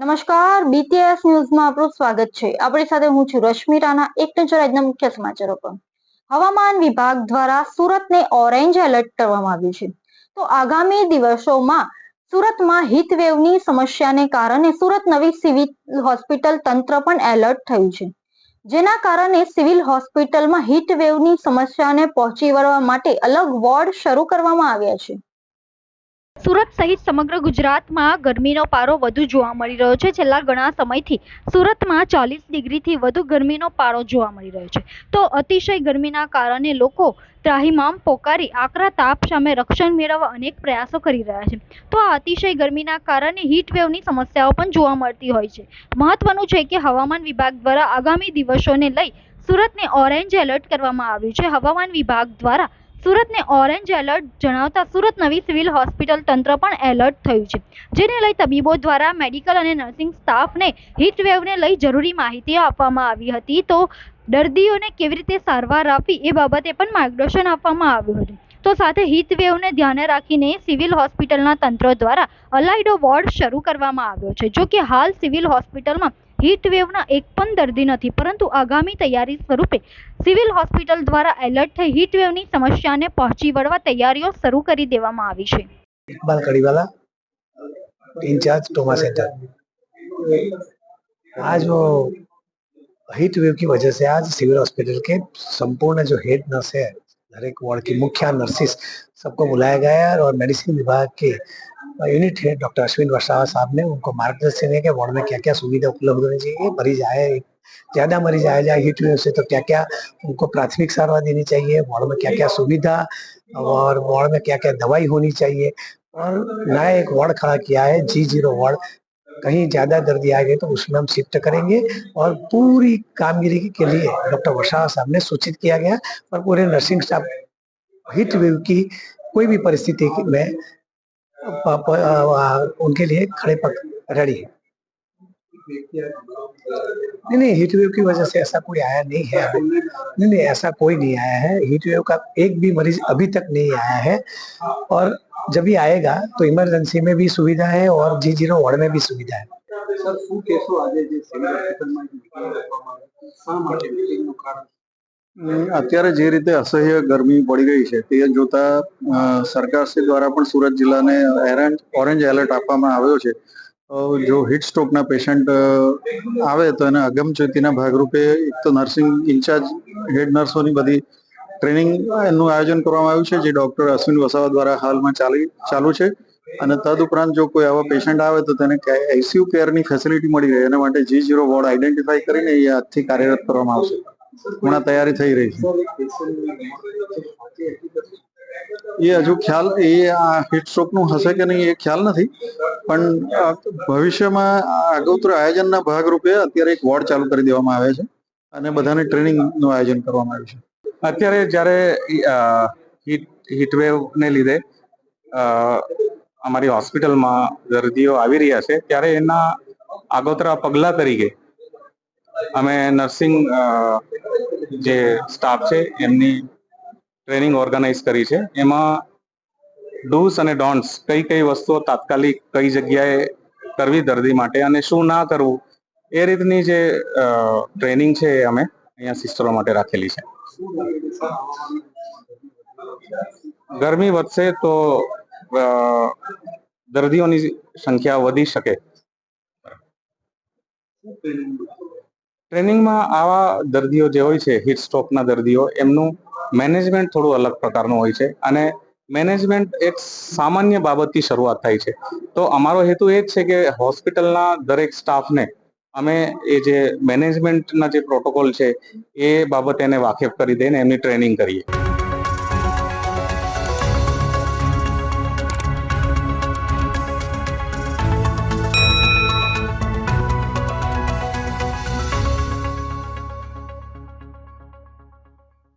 નમસ્કાર બીટીએસ ન્યૂઝમાં આપનું સ્વાગત છે. આપણી સાથે હું છું રશ્મિ રાણા, એક નજર આજના મુખ્ય સમાચારો પર. હવામાન વિભાગ દ્વારા સુરતને ઓરેન્જ એલર્ટ કરવામાં આવ્યું છે. તો આગામી દિવસોમાં સુરતમાં હીટવેવની સમસ્યાને કારણે સુરત નવી સિવિલ હોસ્પિટલ તંત્ર પણ એલર્ટ થયું છે. જેના કારણે સિવિલ હોસ્પિટલમાં હિટવેવની સમસ્યાને પહોંચી વળવા માટે અલગ વોર્ડ શરૂ કરવામાં આવ્યા છે. સુરત સહિત સમગ્ર ગુજરાતમાં ગરમીનો પારો વધુ જોવા મળી રહ્યો છે. છેલ્લા ઘણા સમયથી સુરતમાં ચાલીસ ડિગ્રીથી વધુ ગરમીનો પારો જોવા મળી રહ્યો છે. તો અતિશય ગરમીના કારણે લોકો ત્રાહિમામ પોકારી આકરા તાપ સામે રક્ષણ મેળવવા અનેક પ્રયાસો કરી રહ્યા છે. તો આ અતિશય ગરમીના કારણે વેવની સમસ્યાઓ પણ જોવા મળતી હોય છે. મહત્વનું છે કે હવામાન વિભાગ દ્વારા આગામી દિવસોને લઈ સુરતને ઓરેન્જ એલર્ટ કરવામાં આવ્યું છે. હવામાન વિભાગ દ્વારા સુરતને ઓરેન્જ એલર્ટ જણાવતા સુરત નવી સિવિલ હોસ્પિટલ તંત્ર પણ એલર્ટ થયું છે. જેને લઈ તબીબો દ્વારા મેડિકલ અને નર્સિંગ સ્ટાફને હીટવેવને લઈ જરૂરી માહિતી આપવામાં આવી હતી. તો દર્દીઓને કેવી રીતે સારવાર આપવી એ બાબતે પણ માર્ગદર્શન આપવામાં આવ્યું હતું. તો સાથે હીટવેવને ધ્યાને રાખીને સિવિલ હોસ્પિટલના તંત્ર દ્વારા અલાયડો વોર્ડ શરૂ કરવામાં આવ્યો છે. જો કે હાલ સિવિલ હોસ્પિટલમાં હીટ વેવના એક પણ દર્દી નથી પરંતુ આગામી તૈયારી સ્વરૂપે સિવિલ હોસ્પિટલ દ્વારા એલર્ટ થઈ હીટ વેવની સમસ્યાને પહોંચી વળવા તૈયારીઓ શરૂ કરી દેવામાં આવી છે Iqbal Kadiwala incharge trauma centre आज वो हीट वेव की वजह से आज सिविल हॉस्पिटल के संपूर्ण जो हेड नर्स है हर एक वार्ड की मुख्य, नर्सिस सबको बुलाया गया है और मेडिसिन विभाग के यूनिट है डॉक्टर अश्विन वसावा साहब ने उनको मार्गदर्शन है कि वार्ड में क्या क्या सुविधा उपलब्ध होनी चाहिए मरीज़ आए ज़्यादा मरीज़ आया जाए हिट वेव से तो क्या क्या उनको प्राथमिक सारवार देनी चाहिए, वार्ड में क्या क्या सुविधा और वार्ड में क्या क्या दवाई होनी चाहिए। और नया एक वार्ड खड़ा किया है, जी ज़ीरो वार्ड कहीं ज़्यादा दर्दी आ गए तो उसमें हम शिफ्ट करेंगे और पूरी कामगिरी के लिए डॉक्टर वसावा साहब ने सूचित किया गया और पूरे नर्सिंग स्टाफ हीट वेव की कोई भी परिस्थिति में उनके लिए खड़े पक, रेडी है। नहीं नहीं हीट वेव की वजह से ऐसा कोई आया नहीं है। नहीं नहीं, ऐसा कोई नहीं आया है। हीट वेव का एक भी मरीज़ अभी तक नहीं आया है और जब भी आएगा तो इमरजेंसी में भी सुविधा है और जी जीरो वार्ड में भी सुविधा है સર શું કહેશો આજે જે સિવિલ હોસ્પિટલમાં એક meeting રાખવામાં આવી હતી? શા માટે meetingનું કારણ હમ, અત્યારે જે રીતે અસહ્ય ગરમી પડી રહી છે તે જોતા અ, સરકારશ્રી દ્વારા પણ સુરત જિલ્લાને એરન- ઓરેન્જ એલર્ટ આપવામાં આવ્યો છે તો જો હીટ સ્ટ્રોકના પેશન્ટ આવે તો એને અગમચેતીના ભાગરૂપે એક તો નર્સિંગ ઇન્ચાર્જ હેડ નર્સોની બધી ટ્રેનિંગ એનું આયોજન કરવામાં આવ્યું છે, જે ડોક્ટર અશ્વિન વસાવા દ્વારા હાલમાં ચાલી, ચાલુ છે. અને તદુપરાંત જો કોઈ આવા પેશન્ટ આવે તો તેને આઈસીયુ કેરની ફેસિલિટી મળી રહે. એના માટે જી જીરો વોર્ડ આઈડેન્ટિફાઈ કરીને એ આજથી કાર્યરત કરવામાં આવશે. હમણાં તૈયારી થઈ રહી છે? એ હજુ ખ્યાલ, એ આ હિટસ્ટ્રોકનું હશે કે નહીં એ ખ્યાલ નથી. પણ ભવિષ્યમાં આગોતરા આયોજનના ભાગરૂપે અત્યારે એક વોર્ડ ચાલુ કરી દેવામાં આવે છે. અને બધાને ટ્રેનિંગનું આયોજન કરવામાં આવ્યું છે. અત્યારે જ્યારે હીટ હીટવેવને લીધે અમારી હોસ્પિટલમાં દર્દીઓ આવી રહ્યા છે, ત્યારે એના આગોતરા પગલા તરીકે અમે નર્સિંગ જે સ્ટાફ છે, એમની ટ્રેનિંગ ઓર્ગેનાઇઝ કરી છે. એમાં ડૂસ અને ડોન્ટ્સ કઈ કઈ વસ્તુઓ તાત્કાલિક કઈ જગ્યાએ કરવી દર્દી માટે અને શું ના કરવું, એ રીતની જે ટ્રેનિંગ છે એ અમે અહીંયા સિસ્ટરો માટે રાખેલી છે. ગરમી વધશે તો દર્દીઓની સંખ્યા વધી શકે. ટ્રેનિંગમાં આવા દર્દીઓ જે હોય છે હીટ સ્ટ્રોકના દર્દીઓ, એમનું મેનેજમેન્ટ થોડું અલગ પ્રકારનું હોય છે અને મેનેજમેન્ટ એક સામાન્ય બાબતથી શરૂઆત થાય છે. તો અમારો હેતુ એ જ છે કે હોસ્પિટલના દરેક સ્ટાફને અમે એ જે મેનેજમેન્ટના જે પ્રોટોકોલ છે, એ બાબતે એને વાકેફ કરી દઈને એમની ટ્રેનિંગ કરીએ.